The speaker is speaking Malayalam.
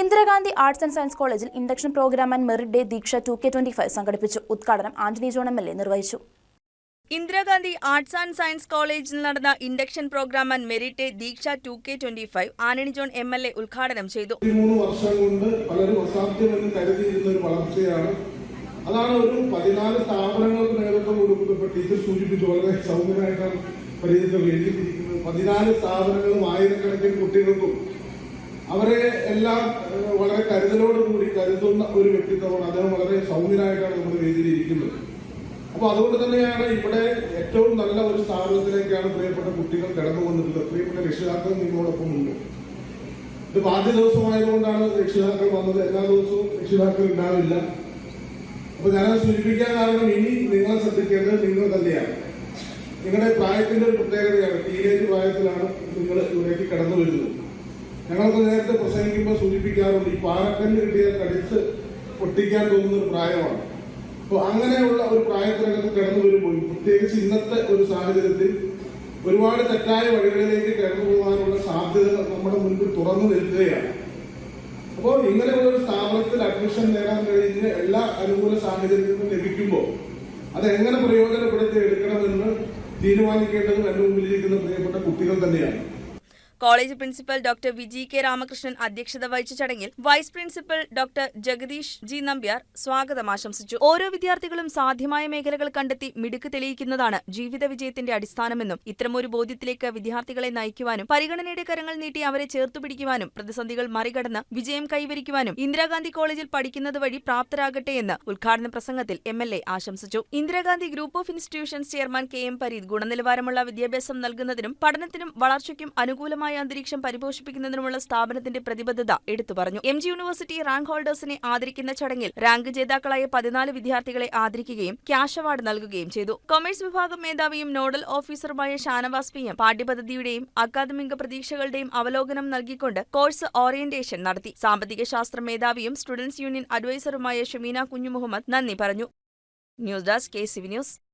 ഇന്ദിരാഗാന്ധി ആർട്സ് ആൻഡ് സയൻസ് കോളേജിൽ induction programme and merit day Deeksha two K twenty five സംഘടിപ്പിച്ചു. ഉദ്ഘാടനം Antony John M L A നിർവഹിച്ചു. ഇന്ദിരാഗാന്ധി ആർട്സ് ആൻഡ് സയൻസ് കോളേജിൽ നടന്ന induction programme and merit Deeksha two K twenty five ആനണി John M L A ഉദ്ഘാടനം ചെയ്തു. മൂന്ന് വർഷം കൊണ്ട് വളരെ അസാധ്യമെന്ന് കരുതിയിരുന്ന ഒരു വളർച്ചയാണ്. അതാണ് ഒരു പതിനാല് സ്ഥാപനങ്ങൾക്ക് നേതൃത്വം കൊടുക്കുന്നത് ടീച്ചർ സൂചിപ്പിച്ചു. വളരെ സൗമ്യമായിട്ടാണ് പരിചയത്തിൽ എഴുതിയിരിക്കുന്നത്. പതിനാല് സ്ഥാപനങ്ങളും ആയിരക്കണക്കിന് കുട്ടികൾക്കും അവരെ എല്ലാം വളരെ കരുതലോടുകൂടി കരുതുന്ന ഒരു വ്യക്തിത്വമാണ്. അദ്ദേഹം വളരെ സൗമ്യനായിട്ടാണ് നമ്മുടെ വേദിയിലിരിക്കുന്നത് അപ്പൊ അതുകൊണ്ട് തന്നെയാണ് ഇവിടെ ഏറ്റവും നല്ല ഒരു സ്ഥാപനത്തിലേക്കാണ് പ്രിയപ്പെട്ട കുട്ടികൾ കടന്നു വന്നിട്ടുള്ളത്. പ്രിയപ്പെട്ട രക്ഷിതാക്കൾ നിങ്ങളോടൊപ്പം ഉണ്ട്. ഇത് ആദ്യ ദിവസമായതുകൊണ്ടാണ് രക്ഷിതാക്കൾ വന്നത്. എല്ലാ ദിവസവും രക്ഷിതാക്കൾ ഉണ്ടാവില്ല. അപ്പൊ ഞാനത് സൂചിപ്പിക്കാൻ കാരണം ഇനി നിങ്ങൾ ശ്രദ്ധിക്കേണ്ടത് നിങ്ങൾ തന്നെയാണ്. നിങ്ങളുടെ പ്രായത്തിന്റെ ഒരു പ്രത്യേകതയാണ്. ടീനേജ് പ്രായത്തിലാണ് നിങ്ങൾ ഇവിടേക്ക് കടന്നു വരുന്നത്. ഞങ്ങളൊക്കെ നേരത്തെ പ്രസംഗിക്കുമ്പോൾ സൂചിപ്പിക്കാറുണ്ട് ഈ പാറക്കല്ല് കിട്ടിയാൽ കടിച്ച് പൊട്ടിക്കാൻ തോന്നുന്ന ഒരു പ്രായമാണ്. അപ്പോൾ അങ്ങനെയുള്ള ഒരു പ്രായത്തിനകത്ത് കടന്നു വരുമ്പോൾ പ്രത്യേകിച്ച് ഇന്നത്തെ ഒരു സാഹചര്യത്തിൽ ഒരുപാട് തെറ്റായ വഴികളിലേക്ക് കടന്നു പോകാനുള്ള സാധ്യത നമ്മുടെ മുൻപിൽ തുറന്നു നിൽക്കുകയാണ്. അപ്പോൾ ഇങ്ങനെയുള്ള ഒരു സ്ഥാപനത്തിൽ അഡ്മിഷൻ നേടാൻ കഴിയുന്ന എല്ലാ അനുകൂല സാഹചര്യങ്ങളും ലഭിക്കുമ്പോൾ അത് എങ്ങനെ പ്രയോജനപ്പെടുത്തി എടുക്കണമെന്ന് തീരുമാനിക്കേണ്ടത് എന്റെ മുമ്പിലിരിക്കുന്ന പ്രിയപ്പെട്ട കുട്ടികൾ തന്നെയാണ്. College principal doctor Viji K Ramakrishnan അധ്യക്ഷത വഹിച്ച ചടങ്ങിൽ vice principal doctor Jagadeesh G Nambiar സ്വാഗതം ആശംസിച്ചു. ഓരോ വിദ്യാർത്ഥികളും സാധ്യമായ മേഖലകൾ കണ്ടെത്തി മിടുക്ക് തെളിയിക്കുന്നതാണ് ജീവിത വിജയത്തിന്റെ അടിസ്ഥാനമെന്നും ഇത്തരമൊരു ബോധ്യത്തിലേക്ക് വിദ്യാർത്ഥികളെ നയിക്കുവാനും പരിഗണനയുടെ കരങ്ങൾ നീട്ടി അവരെ ചേർത്തുപിടിക്കുവാനും പ്രതിസന്ധികൾ മറികടന്ന് വിജയം കൈവരിക്കുവാനും ഇന്ദിരാഗാന്ധി കോളേജിൽ പഠിക്കുന്നത് വഴി പ്രാപ്തരാകട്ടെ എന്ന് ഉദ്ഘാടന പ്രസംഗത്തിൽ എം എൽ എ ആശംസിച്ചു. Indira Gandhi group of institutions chairman K M Pareeth ഗുണനിലവാരമുള്ള വിദ്യാഭ്യാസം നൽകുന്നതിനും പഠനത്തിനും വളർച്ചയ്ക്കും അനുകൂലമായ അന്തരീക്ഷം പരിപോഷിപ്പിക്കുന്നതിനുമുള്ള സ്ഥാപനത്തിന്റെ പ്രതിബദ്ധത എടുത്തു പറഞ്ഞു. എം ജി യൂണിവേഴ്സിറ്റി റാങ്ക് ഹോൾഡേഴ്സിനെ ആദരിക്കുന്ന ചടങ്ങിൽ റാങ്ക് ജേതാക്കളായ പതിനാല് വിദ്യാർത്ഥികളെ ആദരിക്കുകയും ക്യാഷ് അവാർഡ് നൽകുകയും ചെയ്തു. കൊമേഴ്സ് വിഭാഗം മേധാവിയും നോഡൽ ഓഫീസറുമായ ഷാനവാസ് പി എം പാഠ്യപദ്ധതിയുടെയും അക്കാദമിക പ്രതീക്ഷകളുടെയും അവലോകനം നൽകിക്കൊണ്ട് കോഴ്സ് ഓറിയന്റേഷൻ നടത്തി. സാമ്പത്തിക ശാസ്ത്ര മേധാവിയും സ്റ്റുഡൻസ് യൂണിയൻ അഡ്വൈസറുമായ ഷമീന കുഞ്ഞുമുഹമ്മദ് നന്ദി പറഞ്ഞു. News desk K C news.